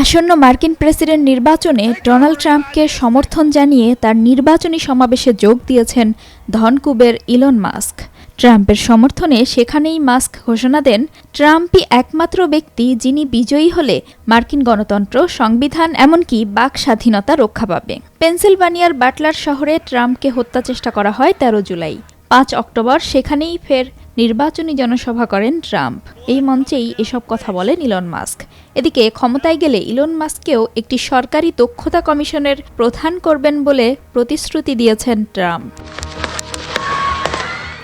আসন্ন মার্কিন প্রেসিডেন্ট নির্বাচনে ডোনাল্ড ট্রাম্পকে সমর্থন জানিয়ে তার নির্বাচনী সমাবেশে যোগ দিয়েছেন ধনকুবের ইলন মাস্ক। ট্রাম্পের সমর্থনে সেখানেই মাস্ক ঘোষণা দেন, ট্রাম্পই একমাত্র ব্যক্তি যিনি বিজয়ী হলে মার্কিন গণতন্ত্র, সংবিধান, এমনকি বাক স্বাধীনতা রক্ষা পাবে। পেনসিলভানিয়ার বাটলার শহরে ট্রাম্পকে হত্যা চেষ্টা করা হয় তেরো জুলাই। পাঁচ অক্টোবর সেখানেই ফের নির্বাচনী জনসভা করেন ট্রাম্প। এই মঞ্চেই এসব কথা বলেন ইলন মাস্ক। এদিকে ক্ষমতায় গেলে ইলন মাস্ককেও একটি সরকারি দক্ষতা কমিশনের প্রধান করবেন বলে প্রতিশ্রুতি দিয়েছেন ট্রাম্প।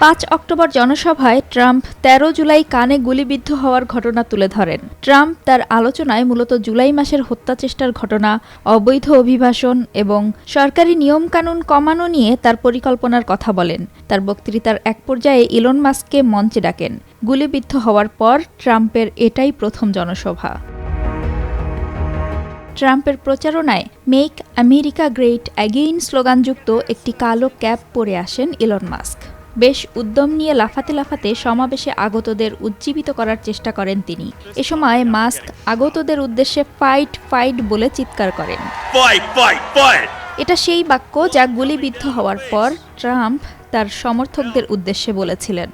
পাঁচ অক্টোবর জনসভায় ট্রাম্প তেরো জুলাই কানে গুলিবিদ্ধ হওয়ার ঘটনা তুলে ধরেন। ট্রাম্প তার আলোচনায় মূলত জুলাই মাসের হত্যা চেষ্টার ঘটনা, অবৈধ অভিবাসন এবং সরকারি নিয়মকানুন কমানো নিয়ে তার পরিকল্পনার কথা বলেন। তার বক্তৃতার এক পর্যায়ে ইলন মাস্ককে মঞ্চে ডাকেন। গুলিবিদ্ধ হওয়ার পর ট্রাম্পের এটাই প্রথম জনসভা। ট্রাম্পের প্রচারণায় মেক আমেরিকা গ্রেট অ্যাগেইন স্লোগানযুক্ত একটি কালো ক্যাপ পরে আসেন ইলন মাস্ক। বেশ উদ্যম নিয়ে লাফাতে লাফাতে সমাবেশে আগতদের উজ্জীবিত করার চেষ্টা করেন তিনি। এ সময় মাস্ক আগতদের উদ্দেশ্যে ফাইট ফাইট বলে চিৎকার করেন! এটা সেই বাক্য যা গুলিবিদ্ধ হওয়ার পর ট্রাম্প তার সমর্থকদের উদ্দেশ্যে বলেছিলেন।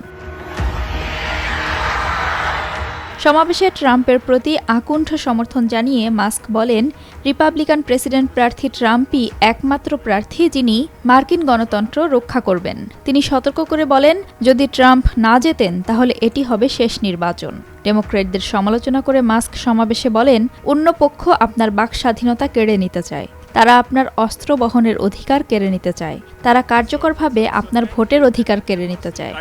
সমাবেশে ট্রাম্পের প্রতি আকুণ্ঠ সমর্থন জানিয়ে মাস্ক বলেন, রিপাবলিকান প্রেসিডেন্ট প্রার্থী ট্রাম্পই একমাত্র প্রার্থী যিনি মার্কিন গণতন্ত্র রক্ষা করবেন। তিনি সতর্ক করে বলেন, যদি ট্রাম্প না জেতেন, তাহলে এটি হবে শেষ নির্বাচন। ডেমোক্রেটদের সমালোচনা করে মাস্ক সমাবেশে বলেন, অন্য পক্ষ আপনার বাক স্বাধীনতা কেড়ে নিতে চায়। তারা আপনার অস্ত্র বহনের অধিকার কেড়ে নিতে চায়। তারা কার্যকরভাবে আপনার ভোটের অধিকার কেড়ে নিতে চায়.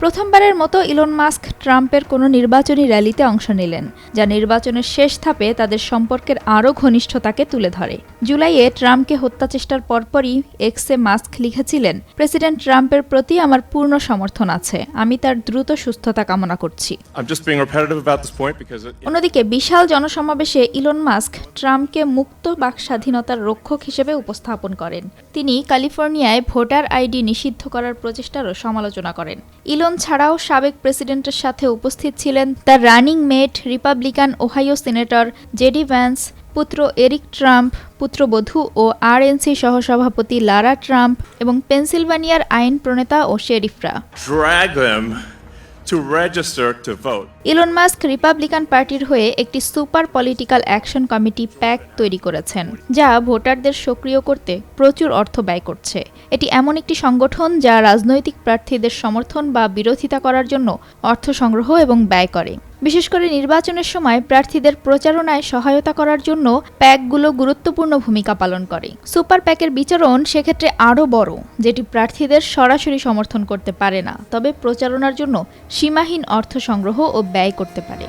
প্রথমবারের মতো ইলন মাস্ক ট্রাম্পের কোনো নির্বাচনী র্যালিতে অংশ নিলেন যা নির্বাচনের শেষ ধাপে তাদের সম্পর্কের আরও ঘনিষ্ঠতাকে তুলে ধরে। জুলাইয়ে ট্রাম্পকে হত্যা চেষ্টার পরপরই এক্সে মাস্ক লিখেছিলেন প্রেসিডেন্ট ট্রাম্পের প্রতি আমার পূর্ণ সমর্থন আছে আমি তার দ্রুত সুস্থতা কামনা করছি। অন্যদিকে বিশাল জনসমাবেশে ইলন মাস্ক ট্রাম্পকে মুক্ত বাক স্বাধীনতার রক্ষক হিসেবে উপস্থাপন করেন। তিনি ক্যালিফোর্নিয়ায় ভোটার আইডি নিষিদ্ধ করার প্রচেষ্টারও সমালোচনা করেন। ইলন ছাড়াও সাবেক প্রেসিডেন্টের সাথে উপস্থিত ছিলেন তার running mate, Republican Ohio senator JD Vance, পুত্র এরিক ট্রাম্প, পুত্রবধূ ও আরএনসি সহসভাপতি লারা ট্রাম্প এবং পেনসিলভানিয়ার আইন প্রণেতা ও শেরিফরা। To register to vote. Elon Musk Republican পার্টির হয়ে একটি super political action committee PAC তৈরি করেছেন, যা ভোটারদের সক্রিয় করতে প্রচুর অর্থ ব্যয় করছে এটি এমন একটি সংগঠন যা রাজনৈতিক প্রার্থীদের সমর্থন বা বিরোধিতা করার জন্য অর্থ সংগ্রহ এবং ব্যয় করে বিশেষ করে নির্বাচনের সময় প্রার্থীদের প্রচারণায় সহায়তা করার জন্য প্যাকগুলো গুরুত্বপূর্ণ ভূমিকা পালন করে। সুপার প্যাকের বিচরণ সেক্ষেত্রে আরও বড়, যেটি প্রার্থীদের সরাসরি সমর্থন করতে পারে না, তবে প্রচারণার জন্য সীমাহীন অর্থ সংগ্রহ ও ব্যয় করতে পারে।